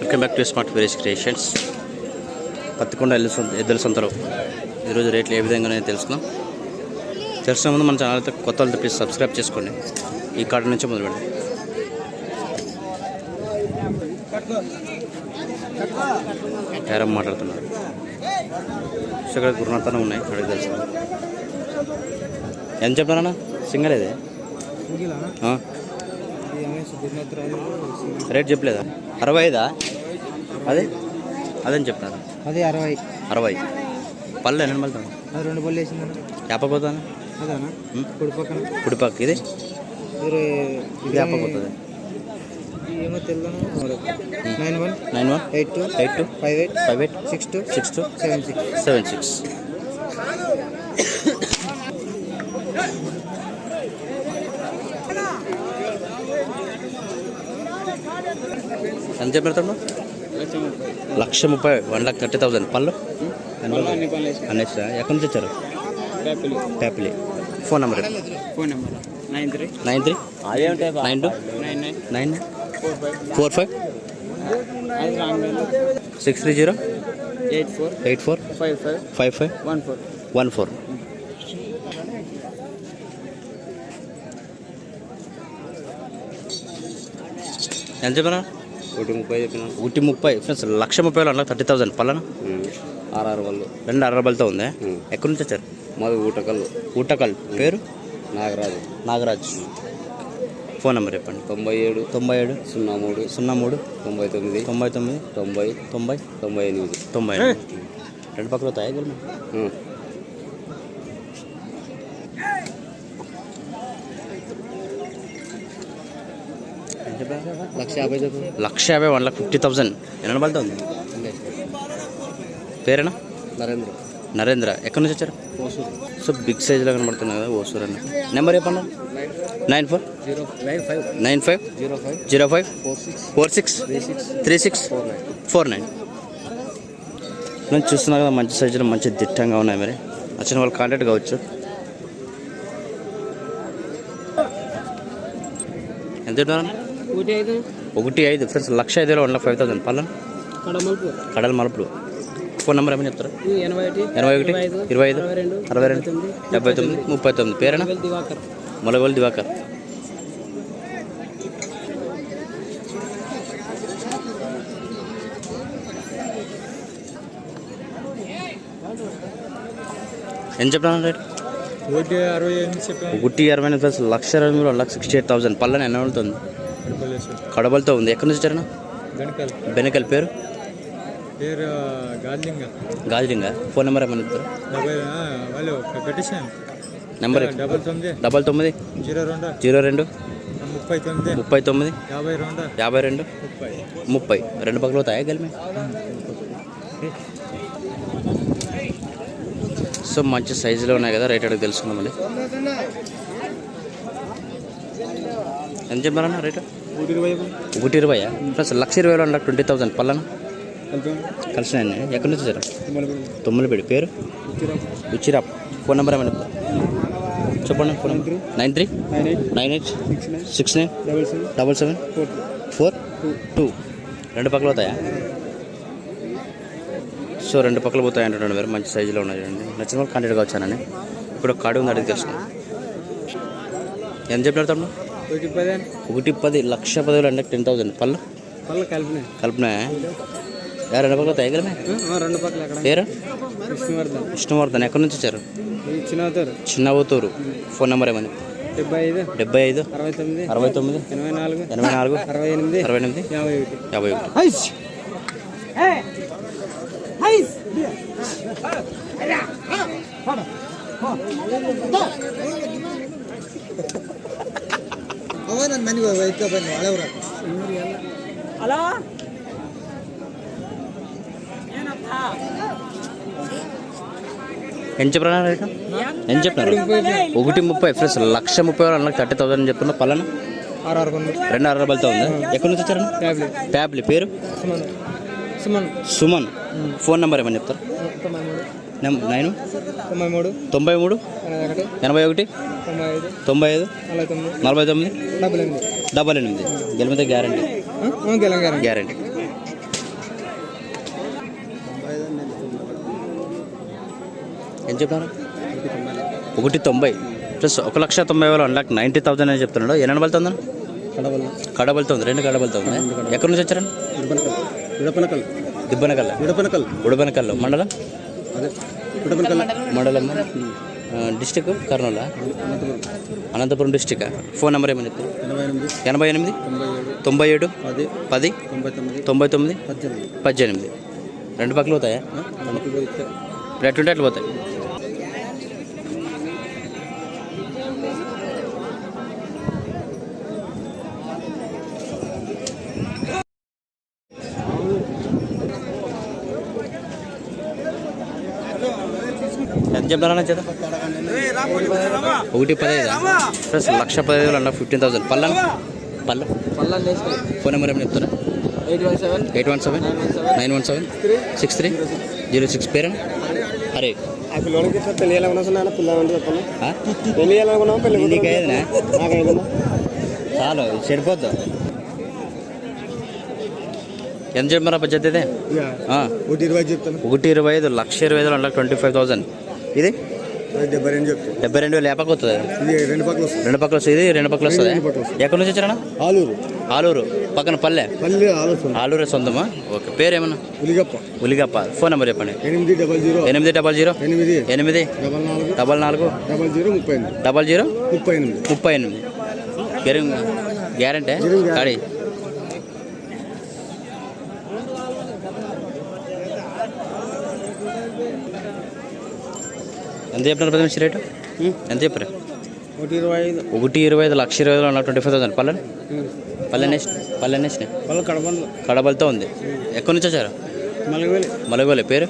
Welcome back to smart village creations Pattikonda ఎద్దుల సొంతలో. ఈరోజు రేట్లు ఏ విధంగా తెలుసుకుందాం. తెలిసిన ముందు మన ఛానల్ అయితే కొత్త వాళ్ళతో ప్లీజ్ సబ్స్క్రైబ్ చేసుకోండి. ఈ కార్డు నుంచి మొదలు పెడదాం క్యారమ్ మాట్లాడుతున్నారు. సో ఇక్కడ గురునాథన ఉన్నాయి. అడిగి తెలుసు ఎంత చెప్తానన్నా సింగల్ ఇది. రేట్ చెప్పలేదా? అరవై ఐదా అదే. అదేం చెప్తాను అది అరవై. అరవై. పళ్ళు ఎన్ని అది రెండు బళ్ళు వేసిందన్న యాపపోతాను అదేనా? కుడి పక్కన. కుడిపక్క ఇది? ఇది యాపపోతుంది ఏమో తెల్లను nine one. Nine one? Eight two. Eight two? Five eight. Five eight? Six two. Six two? Seven six. Seven six. ఎంత చెప్పారు లక్ష ముప్పై వన్ లాక్ థర్టీ థౌసండ్. పళ్ళు? అనేసా ఎక్కడి నుంచి వచ్చారు? ట్యాపిలి phone number phone number nine three? Nine three nine two? Nine nine? Nine four five? Four five six three zero? Eight four? Eight four five five? Five five? One four one four. ఎంత చెప్పనా? ఒకటి ముప్పై చెప్పిన. ఒకటి ముప్పై. Friends లక్ష ముప్పై వేలు అన్న థర్టీ థౌసండ్. పల్లన ఆర్ఆర్ వాళ్ళు. రెండు అరవై రూపాయలతో ఉంది? ఎక్కడి నుంచి వచ్చారు? మాది ఊటకల్లు ఊటకల్. పేరు? నాగరాజు. నాగరాజ్. ఫోన్ నెంబర్ చెప్పండి. తొంభై ఏడు. తొంభై ఏడు. సున్నా మూడు. సున్నా మూడు. తొంభై తొమ్మిది. తొంభై తొమ్మిది. తొంభై. తొంభై. తొంభై ఎనిమిది. తొంభై ఎనిమిది. రెండు పక్కల అవుతాయి లక్ష యాభై వన్ లాక్ ఫిఫ్టీ థౌసండ్. ఎన్ని ఉంది? పేరేనా? నరేంద్ర. నరేంద్ర. ఎక్కడి నుంచి వచ్చారు? సో బిగ్ సైజ్లో కనబడుతుంది కదా ఓసూర్ అన్న. నెంబర్ చెప్పండి. Nine four? Zero nine five. Nine five? Zero five. Zero five? Four six. Three six. Three six? Four nine. Four nine. నేను చూస్తున్నా కదా మంచి సైజులో మంచి దిట్టంగా ఉన్నాయి మరి. వచ్చిన వాళ్ళు కాంటాక్ట్ కావచ్చు. ఎంత ఒకటి ఐదు? ఫ్రెండ్స్ లక్ష ఐదు వేల వన్ లాక్ ఫైవ్ థౌసండ్ పల్లెం కడల మలుపులు. ఫోన్ నెంబర్ ఏమని చెప్తారు? ఎనభై ఒకటి ఇరవై ఐదు అరవై రెండు రెండు డెబ్బై తొమ్మిది ముప్పై తొమ్మిది. పేరేనా? మొలగోలు దివాకర్. ఎంత చెప్పాను రేట్? ఒకటి అరవై ఒకటి అరవై ఎనిమిది ప్లస్ లక్ష మూడు లక్ష సిక్స్టీ ఎయిట్ థౌసండ్ పల్లెని ఎన్న ఉంటుంది కడబలతో ఉంది. ఎక్కడి నుంచి వచ్చారన్నా? బెనకల్. పేరు? పేరు గార్లింగ గాజులింగ ఫోన్ నెంబర్ ఏమని వాళ్ళు నెంబర్ డబల్ తొమ్మిది. డబల్ తొమ్మిది. జీరో రెండు. జీరో రెండు. ముప్పై తొమ్మిది. ముప్పై తొమ్మిది. యాభై రెండు. యాభై రెండు. ముప్పై. ముప్పై. రెండు పక్కలు అవుతాయా గెలిమే సో మంచి సైజులో ఉన్నాయి కదా రేట్ అడిగి తెలుసుకుందామండి ఎంత చెప్పారన్నా రేటు? ఒకటి ఇరవై ప్లస్ లక్ష ఇరవై వేలు అంటే ట్వంటీ థౌసండ్ పల్లన కలిసినాయండి. ఎక్కడి నుంచి వచ్చారు? తొమ్మిదిపేడి పేరు? రుచిరా ఫోన్ నెంబర్ ఏమైనా? చెప్పండి phone number nine three. Nine eight. Six nine. Six nine. Double seven. Double seven. Four two. రెండు పక్కలు అవుతాయా సో రెండు పక్కలు పోతాయి అంటున్నాడు మీరు. మంచి సైజులో ఉన్నాయి చూడండి. నచ్చిన వాళ్ళు కాంటాక్ట్గా వచ్చానని. ఇప్పుడు ఒక కార్డు ఉంది అడిగి తెలుసుకున్నాం ఎంత చెప్పినారు తమ్ముడు? ఒకటి పది లక్ష పదివేలు అంటే టెన్ థౌసండ్ పళ్ళు? పళ్ళు కలిపినాయి. కల్పన యా రెండు పక్కలు కదా రెండు పక్కల ఎక్కడ? పేరు? విష్ణువర్ధన్. విష్ణువర్ధన్. ఎక్కడి నుంచి వచ్చారు? ఇచ్చిన అవుతారు చిన్న ఊతూరు ఫోన్ నెంబర్ ఏమని డెబ్బై ఐదు. డెబ్బై ఐదు. అరవై తొమ్మిది. అరవై తొమ్మిది. ఎనభై నాలుగు. ఎనభై నాలుగు. అరవై ఎనిమిది. అరవై ఎనిమిది. యాభై ఒకటి. యాభై ఒకటి. ఎంత చెప్పరా రేటు ఎంత చెప్పినారు ఒకటి ముప్పై ప్లస్ లక్ష ముప్పై వేలు అన్న థర్టీ థౌసండ్ చెప్తున్నా పలానా రెండు అరవై రూపాయలతో ఉంది ఎక్కడి నుంచి వచ్చారు ట్యాబ్లెట్ పేరు సుమన్ సుమన్ ఫోన్ నెంబర్ ఏమని చెప్తారు నైన్? తొంభై మూడు. తొంభై మూడు? ఎనభై ఒకటి. తొంభై ఐదు. నలభై తొమ్మిది. డబల్ ఎనిమిది. గెలిమితే గ్యారంటీ. గ్యారంటీ. ఏం చెప్పారు? ఒకటి తొంభై. ప్లస్ ఒక లక్ష తొంభై వేలు వన్ లాక్ నైంటీ థౌసండ్ అని చెప్తున్నాడు. ఎన్ని బలుతుంది కడవల్ల కడబలుతుంది. రెండు కడబలుతుంది ఎక్కడి నుంచి వచ్చారండి? విడపనకల్. దిబ్బనకల్ల విడపనకల్. ఉడబనకల్లు మండలం? మండలం. District Kurnool. Anantapuram district. Phone number ఏమని ఎనభై ఎనిమిది. తొంభై ఏడు. పది. పది? తొంభై తొమ్మిది. తొంభై తొమ్మిది? పద్దెనిమిది. రెండు పక్కలు పోతాయా? ఎట్లుంటే అట్లా పోతాయి. ఎంత చెప్తారన్నా చేత? ఒకటి పదహైదు. ప్లస్ లక్ష పదహైదు వేలు అన్న ఫిఫ్టీన్ థౌసండ్ పల్ల? పల్ల పల్లా ఫోన్ నెంబర్ ఏమైనా చెప్తారా? Eight one seven. Eight one seven? Nine one seven. Six three? Zero six. పేరు అరే. ఆ పిల్లలకి ఇట్లా ఉన్నా పిల్లలు నీకు అయ్యేదినా? నాకైనా చాలు చెడిపోద్దు ఎంత చెప్పారా బడ్జెట్ ఇది ఒకటి ఇరవై చెప్తాను ఒకటి ఇరవై ఐదు లక్ష ఇరవై ఐదు వన్ ట్వంటీ ఫైవ్ థౌసండ్ ఇది? డెబ్బై రెండు చెప్తాను డెబ్బై రెండు వేలు ఏ పక్క వస్తుంది? ఇది రెండు పక్కల వస్తుంది. రెండు పక్కల వస్తుంది ఇది రెండు పక్కల వస్తుంది. రెండు. ఎక్కడి నుంచి వచ్చారన్నా? ఆలూరు. ఆలూరు. పక్కన పల్లె? పల్లి ఆలూరు. సొంతమా? ఓకే. పేరు ఏమన్నా ఉలిగప్ప. ఉలిగప్ప. ఫోన్ నెంబర్ చెప్పండి. ఎనిమిది డబల్ జీరో. ఎనిమిది డబల్ జీరో? ఎనిమిది. ఎనిమిది? డబల్ నాలుగు. డబల్ నాలుగు? డబల్ జీరో ముప్పై ఎనిమిది. Double zero? ముప్పై ఎనిమిది. ముప్పై ఎనిమిది. గ్యారెం గ్యారంటీ? ఎంత చెప్పినారు ప్రతి మనిషి రేటు ఎంత చెప్పారు ఒకటి ఇరవై ఐదు ఒకటి ఇరవై ఐదు లక్ష ఇరవై ఐదు ట్వంటీ ఫైవ్ థౌసండ్ పల్లె పల్లె నెక్స్ట్ పల్లె కడపంలో కడబలతో ఉంది ఎక్కడి నుంచి వచ్చారు మలగవేలి మలగోలే పేరు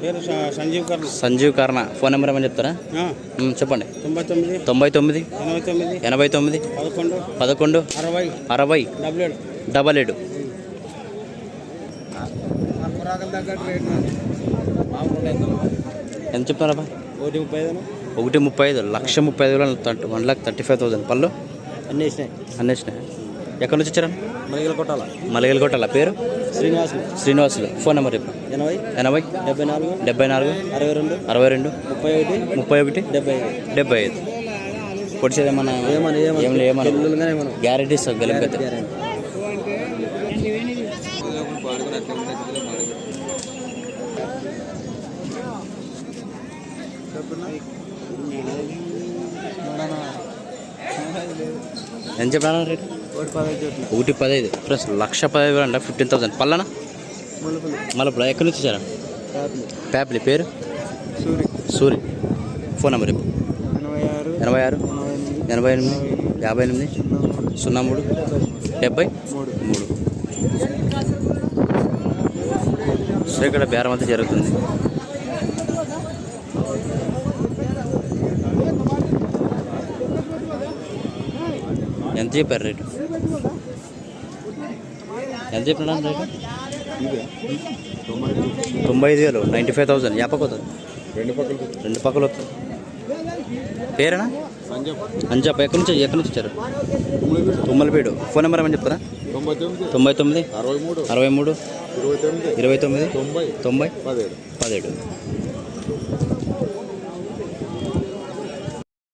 పేరు సంజీవ్ కర్ణ సంజీవ్ కారణ ఫోన్ నెంబర్ ఏమని చెప్తారా చెప్పండి తొంభై తొమ్మిది తొంభై తొమ్మిది ఎనభై తొమ్మిది ఎనభై తొమ్మిది పదకొండు పదకొండు అరవై అరవై డబుల్ ఏడు డబల్ ఏడు ఎంత చెప్తున్నారా ఒకటి ముప్పై ఐదు ఒకటి ముప్పై ఐదు లక్ష ముప్పై ఐదు వేలు thirty one lakh thirty five thousand పళ్ళు. అన్నీ వేసినాయి అన్నేసినాయి ఎక్కడి నుంచి వచ్చారా మలిగల కొట్టాల. మలగల్ కొట్టాల. పేరు? శ్రీనివాసులు. శ్రీనివాసులు. ఫోన్ నెంబర్ చెప్పు. ఎనభై. ఎనభై? డెబ్బై నాలుగు. డెబ్బై నాలుగు. అరవై రెండు. అరవై రెండు. ముప్పై ఒకటి. ముప్పై ఒకటి. డెబ్బై ఐదు. డెబ్బై ఐదు. పొడిచేది ఏమన్నా? ఏమన్నా మనం గ్యారెంటీ ఇస్తాం గెలిపైతే. ఎంత చెప్పాను రేట్? ఒకటి పదహైదు. ఒకటి పదహైదు ప్లస్ లక్ష పదహైదు అంట ఫిఫ్టీన్ థౌసండ్ పల్లనా? మళ్ళీ ఎక్కడి నుంచి వచ్చారా? ప్యాప్లీ. ప్యాప్లి పేరు? సూరి. సూరి ఫోన్ నెంబర్ ఎనభై ఆరు ఎనభై ఆరు ఎనిమిది ఎనభై ఎనిమిది యాభై ఎనిమిది సున్నా మూడు డెబ్బై మూడు. మూడు సో ఇక్కడ బేరం అంతా జరుగుతుంది. చెప్పారు రేటు. ఎంత చెప్పినా రేటు? తొంభై ఐదు వేలు నైంటీ ఫైవ్ థౌసండ్. అవుతుంది రెండు పక్కలు రెండు పక్కలు వస్తుంది పేరేనా? సంజయ్ అంజాప్ ఎక్కడి నుంచి ఎక్కడి నుంచి వచ్చారు? తుమ్మలపేడు ఫోన్ నెంబర్ ఏమని చెప్తారా? తొంభై తొమ్మిది. అరవై మూడు. తొమ్మిది. ఇరవై తొమ్మిది తొంభై. తొంభై పదిహేడు. పదిహేడు.